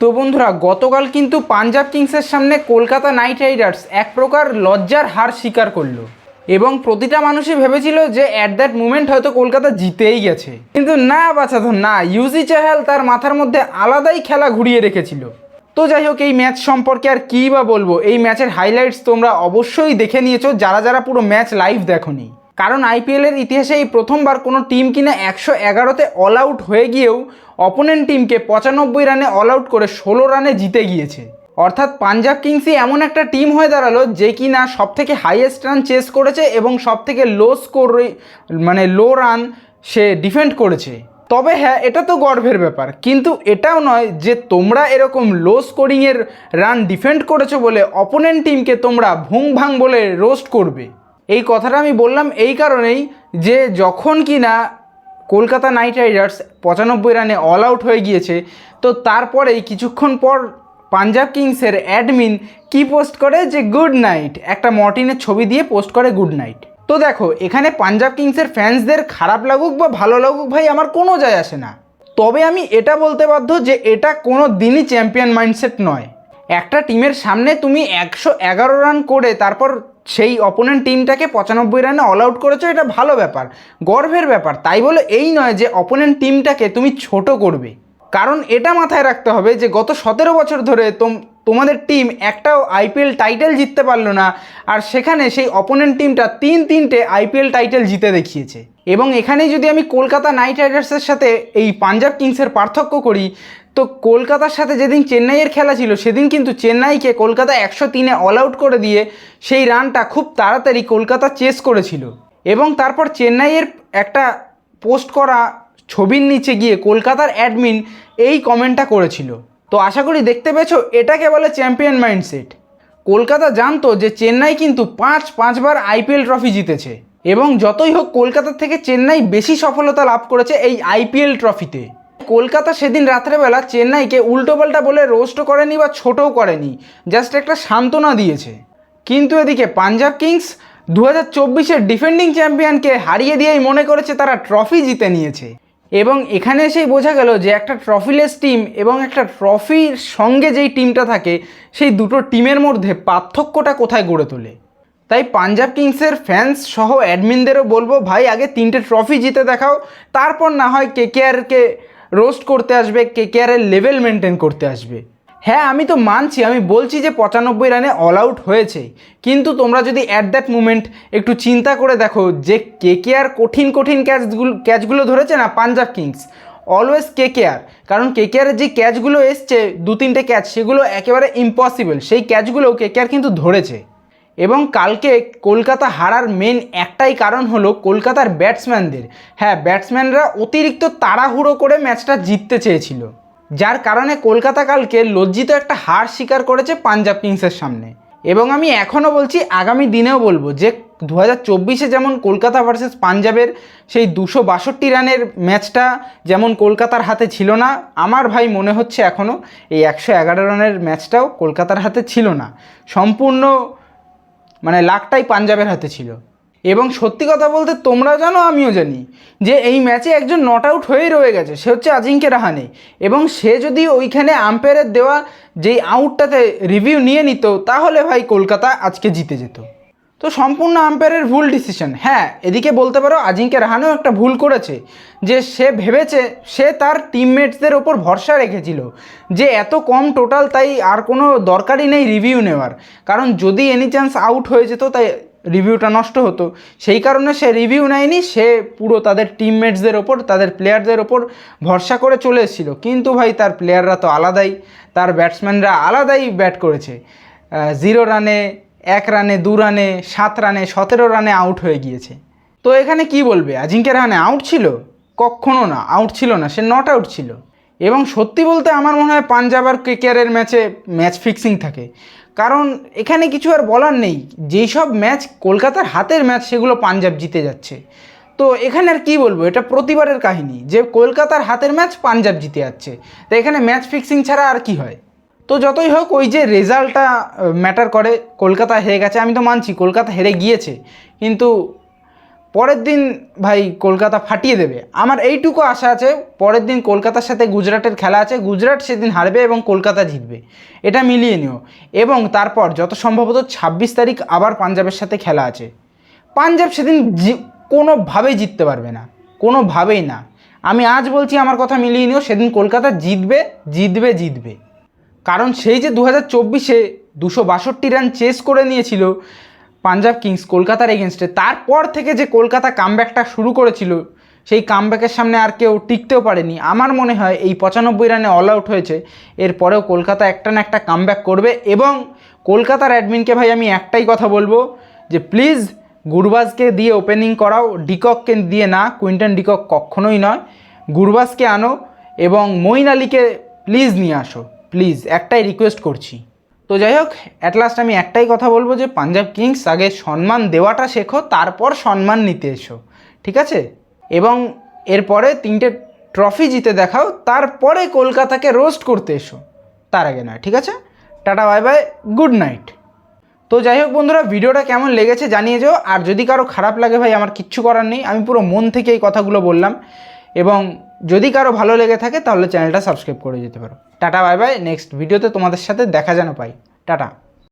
তো বন্ধুরা, গতকাল কিন্তু পাঞ্জাব কিংসের সামনে কলকাতা নাইট রাইডার্স এক প্রকার লজ্জার হার স্বীকার করল। এবং প্রতিটা মানুষই ভেবেছিল যে অ্যাট দ্যাট মুমেন্ট হয়তো কলকাতা জিতেই গেছে। কিন্তু না বাছাধন না ইউজি চাহাল তার মাথার মধ্যে আলাদাই খেলা ঘুরিয়ে রেখেছিল। তো যাই হোক, এই ম্যাচ সম্পর্কে আর কী বা বলব? এই ম্যাচের হাইলাইটস তোমরা অবশ্যই দেখে নিয়েছো, যারা যারা পুরো ম্যাচ লাইভ দেখোনি। কারণ আইপিএলের ইতিহাসে এই প্রথমবার কোনো টিম কিনা একশো এগারোতে অল আউট হয়ে গিয়েও অপোনেন্ট টিমকে পঁচানব্বই রানে অল আউট করে ষোলো রানে জিতে গিয়েছে। অর্থাৎ পাঞ্জাব কিংসই এমন একটা টিম হয়ে দাঁড়াল যে কিনা সব থেকে হাইয়েস্ট রান চেস করেছে এবং সব থেকে লো স্কোর মানে লো রান সে ডিফেন্ড করেছে। তবে হ্যাঁ এটা তো গর্বের ব্যাপার। কিন্তু এটাও নয় যে তোমরা এরকম লো স্কোরিংয়ের রান ডিফেন্ড করেছ বলে অপোনেন্ট টিমকে তোমরা ভুং ভাং বলে রোস্ট করবে। এই কথাটা আমি বললাম এই কারণেই যে যখন কি না কলকাতা নাইট রাইডার্স পঁচানব্বই রানে অল আউট হয়ে গিয়েছে। তো তারপরেই কিছুক্ষণ পর পাঞ্জাব কিংসের অ্যাডমিন কি পোস্ট করে যে গুড নাইট একটা মর্টিনের ছবি দিয়ে পোস্ট করে গুড নাইট তো দেখো, এখানে পাঞ্জাব কিংসের ফ্যান্সদের খারাপ লাগুক বা ভালো লাগুক ভাই, আমার কোনো যায় আসে না। তবে আমি এটা বলতে বাধ্য যে, এটা কোনো দিনই চ্যাম্পিয়ন মাইন্ডসেট নয়। একটা টিমের সামনে তুমি একশো এগারো রান করে তারপর সেই অপোনেন্ট টিমটাকে পঁচানব্বই রানে অল আউট করেছ, এটা ভালো ব্যাপার, গর্বের ব্যাপার। তাই বলে এই নয় যে অপোনেন্ট টিমটাকে তুমি ছোট করবে। কারণ এটা মাথায় রাখতে হবে যে গত সতেরো বছর ধরে তোম, তোমাদের টিম একটাও আইপিএল টাইটেল জিততে পারল না, আর সেখানে সেই অপোনেন্ট টিমটা তিন তিনটে আইপিএল টাইটেল জিতে দেখিয়েছে। এবং এখানে যদি আমি কলকাতা নাইট রাইডার্সের সাথে এই পাঞ্জাব কিংসের পার্থক্য করি তো কলকাতার সাথে যেদিন চেন্নাইয়ের খেলা ছিল, সেদিন কিন্তু চেন্নাইকে কলকাতা একশো তিনে অল আউট করে দিয়ে সেই রানটা খুব তাড়াতাড়ি কলকাতা চেস করেছিল। এবং তারপর চেন্নাইয়ের একটা পোস্ট করা ছবির নিচে গিয়ে কলকাতার অ্যাডমিন এই কমেন্টটা করেছিল। তো আশা করি দেখতে পেয়েছ এটাকে বলে চ্যাম্পিয়ন মাইন্ডসেট কলকাতা জানতো যে চেন্নাই কিন্তু পাঁচ, পাঁচবার আইপিএল ট্রফি জিতেছে এবং যতই হোক কলকাতা থেকে চেন্নাই বেশি সফলতা লাভ করেছে এই আইপিএল ট্রফিতে কলকাতা সেদিন রাত্রেবেলা চেন্নাইকে উল্টোপাল্টা বলে রোস্টও করেনি বা ছোটও করেনি জাস্ট একটা সান্ত্বনা দিয়েছে। কিন্তু এদিকে পাঞ্জাব কিংস দু হাজার চব্বিশের ডিফেন্ডিং চ্যাম্পিয়নকে হারিয়ে দিয়েই মনে করেছে তারা ট্রফি জিতে নিয়েছে। এবং এখানে এসেই বোঝা গেল যে একটা ট্রফিলেস টিম এবং একটা ট্রফির সঙ্গে যেই টিমটা থাকে, সেই দুটো টিমের মধ্যে পার্থক্যটা কোথায় গড়ে তোলে? তাই পাঞ্জাব কিংসের ফ্যান্স সহ অ্যাডমিনদেরও বলব, ভাই, আগে তিনটে ট্রফি জিতে দেখাও, তারপর না হয় কেকেআরকে রোস্ট করতে আসবে কেকেআরের লেভেল মেনটেন করতে আসবে। হ্যাঁ আমি তো মানছি, আমি বলছি যে পঁচানব্বই রানে অল আউট হয়েছে। কিন্তু তোমরা যদি অ্যাট দ্যাট মুমেন্ট একটু চিন্তা করে দেখো যে কে কে আর কঠিন কঠিন ক্যাচগুলো ক্যাচগুলো ধরেছে না Punjab kings? Always K K R কারণ কে কে আরের যে ক্যাচগুলো এসছে দু তিনটে ক্যাচ সেগুলো একেবারে ইম্পসিবল সেই ক্যাচগুলো কে কে আর কিন্তু ধরেছে। এবং কালকে কলকাতা হারার মেন একটাই কারণ হলো কলকাতার ব্যাটসম্যানদের হ্যাঁ ব্যাটসম্যানরা অতিরিক্ত তাড়াহুড়ো করে ম্যাচটা জিততে চেয়েছিল। যার কারণে কলকাতা কালকে লজ্জিত একটা হার স্বীকার করেছে পাঞ্জাব কিংসের সামনে। এবং আমি এখনও বলছি, আগামী দিনেও বলব যে দু হাজার চব্বিশে যেমন কলকাতা ভার্সেস পাঞ্জাবের সেই দুশো বাষট্টি রানের ম্যাচটা যেমন কলকাতার হাতে ছিল না, আমার ভাই মনে হচ্ছে এখনও এই একশো এগারো রানের ম্যাচটাও কলকাতার হাতে ছিল না। সম্পূর্ণ মানে লাখটাই পাঞ্জাবের হাতে ছিল। এবং সত্যি কথা বলতে তোমরা জানো, আমিও জানি, যে এই ম্যাচে একজন নট আউট হয়েই রয়ে গেছে, সে হচ্ছে আজিঙ্কে রাহানে। এবং সে যদি ওইখানে আম্পায়ারের দেওয়া যেই আউটটাতে রিভিউ নিয়ে নিত, তাহলে ভাই কলকাতা আজকে জিতে যেত। তো সম্পূর্ণ আম্পায়ারের ভুল ডিসিশন হ্যাঁ এদিকে বলতে পারো আজিঙ্কে রাহানেও একটা ভুল করেছে, যে সে ভেবেছে, সে তার টিমমেটসদের ওপর ভরসা রেখেছিল, যে এত কম টোটাল তাই আর কোনো দরকারই নেই রিভিউ নেওয়ার। কারণ যদি এনি চান্স আউট হয়ে যেত, তাই রিভিউটা নষ্ট হতো। সেই কারণে সে রিভিউ নেয়নি, সে পুরো তাদের টিমমেটসদের ওপর, তাদের প্লেয়ারদের ওপর ভরসা করে চলে এসেছিল। কিন্তু ভাই, তার প্লেয়াররা তো আলাদাই, তার ব্যাটসম্যানরা আলাদাই ব্যাট করেছে। জিরো রানে এক রানে, দু রানে, সাত রানে, সতেরো রানে আউট হয়ে গিয়েছে। তো এখানে কি বলবে? আজিঙ্কে রানে আউট ছিল? কখনো না আউট ছিল না, সে নট আউট ছিল। এবং সত্যি বলতে আমার মনে হয় পাঞ্জাব আর কেকেআরের ম্যাচে ম্যাচ ফিক্সিং থাকে। কারণ এখানে কিছু আর বলার নেই। যেই সব ম্যাচ কলকাতার হাতের ম্যাচ সেগুলো পাঞ্জাব জিতে যাচ্ছে। তো এখানে আর কী বলব? এটা প্রতিবারের কাহিনী। যে কলকাতার হাতের ম্যাচ পাঞ্জাব জিতে যাচ্ছে। তো এখানে ম্যাচ ফিক্সিং ছাড়া আর কি হয়? তো যতই হোক, ওই যে রেজাল্টটা ম্যাটার করে, কলকাতা হেরে গেছে, আমি তো মানছি, কলকাতা হেরে গিয়েছে। কিন্তু পরের দিন ভাই কলকাতা ফাটিয়ে দেবে। আমার এইটুকু আশা আছে, পরের দিন কলকাতার সাথে গুজরাটের খেলা আছে, গুজরাট সেদিন হারবে এবং কলকাতা জিতবে। এটা মিলিয়ে নিও। এবং তারপর যত সম্ভবত ছাব্বিশ তারিখ আবার পাঞ্জাবের সাথে খেলা আছে। পাঞ্জাব সেদিন কোনোভাবেই জিততে পারবে না। কোনোভাবেই না। আমি আজ বলছি, আমার কথা মিলিয়ে নিও, সেদিন কলকাতা জিতবে জিতবে জিতবে। কারণ সেই যে দু হাজার চব্বিশে দুশো বাষট্টি রান চেস করে নিয়েছিল পাঞ্জাব কিংস কলকাতার এগেনস্টে তারপর থেকে যে কলকাতা কামব্যাকটা শুরু করেছিল, সেই কামব্যাকের সামনে আর কেউ টিকতেও পারেনি। আমার মনে হয় এই পঁচানব্বই রানে অল আউট হয়েছে, এরপরেও কলকাতা একটা না একটা কামব্যাক করবে এবং কলকাতার অ্যাডমিনকে ভাই আমি একটাই কথা বলব যে প্লিজ গুরবাজকে দিয়ে ওপেনিং করাও ডিকককে দিয়ে না, কুইন্টন ডিকক কখনোই নয়। গুরবাজকে আনো এবং মঈন আলীকে প্লিজ নিয়ে আসো। প্লিজ একটাই রিকোয়েস্ট করছি। তো যাই হোক অ্যাট লাস্ট আমি একটাই কথা বলব যে পাঞ্জাব কিংস আগে সম্মান দেওয়াটা শেখো, তারপর সম্মান নিতে এসো, ঠিক আছে? এবং এরপরে তিনটে ট্রফি জিতে দেখাও, তারপরে কলকাতাকে রোস্ট করতে এসো, তার আগে নয়, ঠিক আছে? Tata bye bye good night তো যাই হোক বন্ধুরা, ভিডিওটা কেমন লেগেছে জানিয়ে যাও, আর যদি কারও খারাপ লাগে ভাই, আমার কিচ্ছু করার নেই, আমি পুরো মন থেকে এই কথাগুলো বললাম, এবং যদি কারও ভালো লেগে থাকে তাহলে চ্যানেলটা সাবস্ক্রাইব করে যেতে পারো। Tata, bye by. নেক্সট ভিডিওতে তোমাদের সাথে দেখা যেন পাই। টাটা।